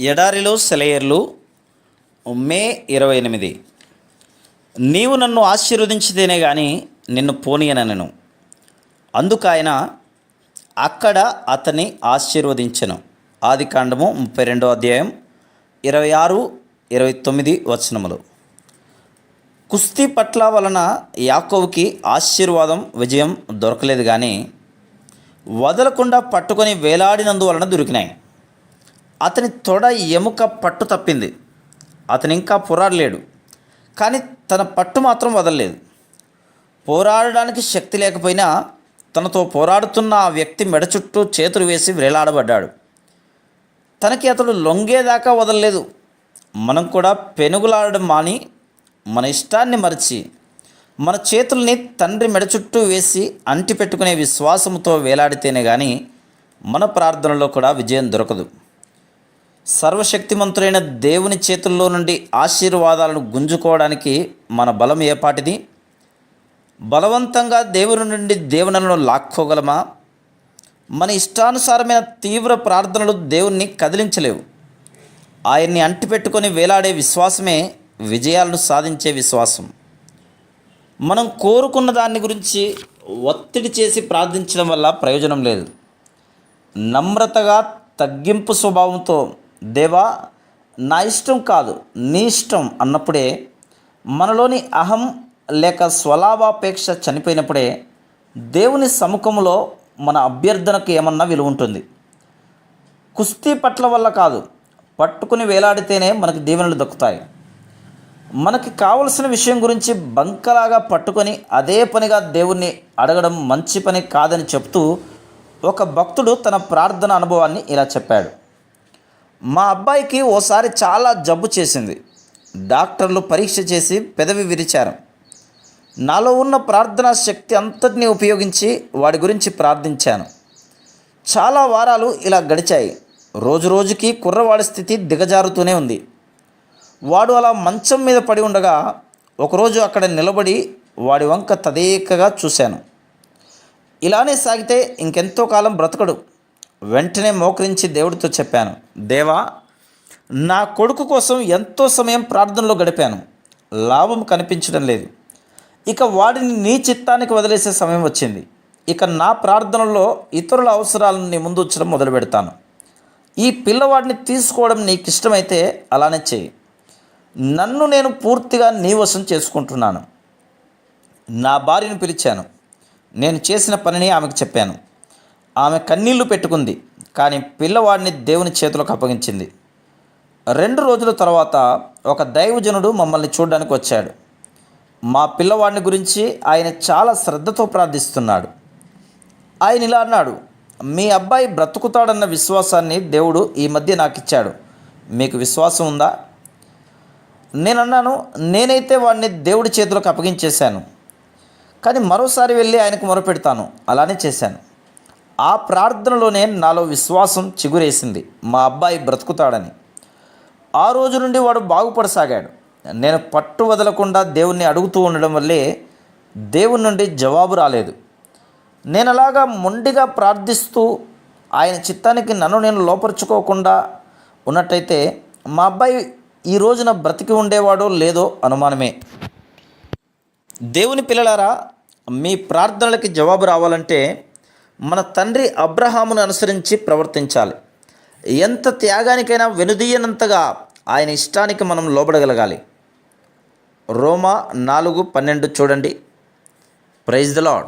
ఎడారిలో సెలయర్లు మే ఇరవై ఎనిమిది. నీవు నన్ను ఆశీర్వదించితేనే కానీ నిన్ను పోనీయనను అందుకు ఆయన అక్కడ అతన్ని ఆశీర్వదించెను. ఆది కాండము ముప్పై రెండో అధ్యాయం ఇరవై ఆరు ఇరవై తొమ్మిది వచనములు. కుస్తీ పట్ల వలన యాకోవ్కి ఆశీర్వాదం విజయం దొరకలేదు కానీ వదలకుండా పట్టుకొని వేలాడినందువలన దొరికినాయి. అతని తొడ ఎముక పట్టు తప్పింది. అతను ఇంకా పోరాడలేడు. కానీ తన పట్టు మాత్రం వదలలేదు. పోరాడడానికి శక్తి లేకపోయినా తనతో పోరాడుతున్న ఆ వ్యక్తి మెడ చుట్టూ చేతులు వేసి వేలాడబడ్డాడు. తనకి అతడు లొంగేదాకా వదలలేదు. మనం కూడా పెనుగులాడడం మాని మన ఇష్టాన్ని మరిచి మన చేతుల్ని తండ్రి మెడ చుట్టూ వేసి అంటి పెట్టుకునే విశ్వాసంతో వేలాడితేనే కానీ మన ప్రార్థనలో కూడా విజయం దొరకదు. సర్వశక్తిమంతులైన దేవుని చేతుల్లో నుండి ఆశీర్వాదాలను గుంజుకోవడానికి మన బలం ఏపాటిది బలవంతంగా దేవుని నుండి దేవునలను లాక్కోగలమా? మన ఇష్టానుసారమైన తీవ్ర ప్రార్థనలు దేవుణ్ణి కదిలించలేవు. ఆయన్ని అంటిపెట్టుకొని వేలాడే విశ్వాసమే విజయాలను సాధించే విశ్వాసం. మనం కోరుకున్న దాన్ని గురించి ఒత్తిడి చేసి ప్రార్థించడం వల్ల ప్రయోజనం లేదు. నమ్రతగా తగ్గింపు స్వభావంతో దేవా నా ఇష్టం కాదు నీ ఇష్టం అన్నప్పుడే మనలోని అహం లేక స్వలాభాపేక్ష చనిపోయినప్పుడే దేవుని సముఖంలో మన అభ్యర్థనకు ఏమన్నా విలువ ఉంటుంది. కుస్తీ పట్ల వల్ల కాదు పట్టుకుని వేలాడితేనే మనకు దీవెనలు దక్కుతాయి. మనకి కావలసిన విషయం గురించి బంకలాగా పట్టుకొని అదే పనిగా దేవుణ్ణి అడగడం మంచి పని కాదని చెప్తూ ఒక భక్తుడు తన ప్రార్థన అనుభవాన్ని ఇలా చెప్పాడు. మా అబ్బాయికి ఓసారి చాలా జబ్బు చేసింది. డాక్టర్లు పరీక్ష చేసి పెదవి విరిచారు. నాలో ఉన్న ప్రార్థనా శక్తి అంతటినీ ఉపయోగించి వాడి గురించి ప్రార్థించాను. చాలా వారాలు ఇలా గడిచాయి. రోజు రోజుకి కుర్రవాడి స్థితి దిగజారుతూనే ఉంది. వాడు అలా మంచం మీద పడి ఉండగా ఒకరోజు అక్కడ నిలబడి వాడి వంక తదేకగా చూశాను. ఇలానే సాగితే ఇంకెంతో కాలం బ్రతకడు. వెంటనే మోకరించి దేవుడితో చెప్పాను దేవా నా కొడుకు కోసం ఎంతో సమయం ప్రార్థనలో గడిపాను. లాభం కనిపించడం లేదు. ఇక వాడిని నీ చిత్తానికి వదిలేసే సమయం వచ్చింది. ఇక నా ప్రార్థనలో ఇతరుల అవసరాలను నీ ముందు ఉంచడం మొదలు పెడతాను. ఈ పిల్లవాడిని తీసుకోవడం నీకు ఇష్టమైతే అలానే చేయి. నన్ను నేను పూర్తిగా నీ వశం చేసుకుంటున్నాను. నా భార్యను పిలిచాను. నేను చేసిన పనిని ఆమెకు చెప్పాను. ఆమె కన్నీళ్ళు పెట్టుకుంది కానీ పిల్లవాడిని దేవుని చేతులకు అప్పగించింది. రెండు రోజుల తర్వాత ఒక దైవజనుడు మమ్మల్ని చూడడానికి వచ్చాడు. మా పిల్లవాడిని గురించి ఆయన చాలా శ్రద్ధతో ప్రార్థిస్తున్నాడు. ఆయన ఇలా అన్నాడు మీ అబ్బాయి బ్రతుకుతాడన్న విశ్వాసాన్ని దేవుడు ఈ మధ్య నాకు ఇచ్చాడు మీకు విశ్వాసం ఉందా? నేను అన్నాను నేనైతే వాడిని దేవుడి చేతులకు అప్పగించేశాను. కానీ మరోసారి వెళ్ళి ఆయనకు మొరపెడతాను. అలానే చేశాను. ఆ ప్రార్థనలోనే నాలో విశ్వాసం చిగురేసింది. మా అబ్బాయి బ్రతుకుతాడని. ఆ రోజు నుండి వాడు బాగుపడసాగాడు. నేను పట్టు వదలకుండా దేవుణ్ణి అడుగుతూ ఉండడం వల్లే దేవుని నుండి జవాబు రాలేదు. నేను అలాగా మొండిగా ప్రార్థిస్తూ ఆయన చిత్తానికి నన్ను నేను లోపరుచుకోకుండా ఉన్నట్టయితే మా అబ్బాయి ఈ రోజున బ్రతికి ఉండేవాడో లేదో అనుమానమే. దేవుని పిల్లలారా మీ ప్రార్థనలకి జవాబు రావాలంటే మన తండ్రి అబ్రహామును అనుసరించి ప్రవర్తించాలి. ఎంత త్యాగానికైనా వెనుదీయనంతగా ఆయన ఇష్టానికి మనం లోబడగలగాలి. రోమా నాలుగు పన్నెండు చూడండి. Praise the lord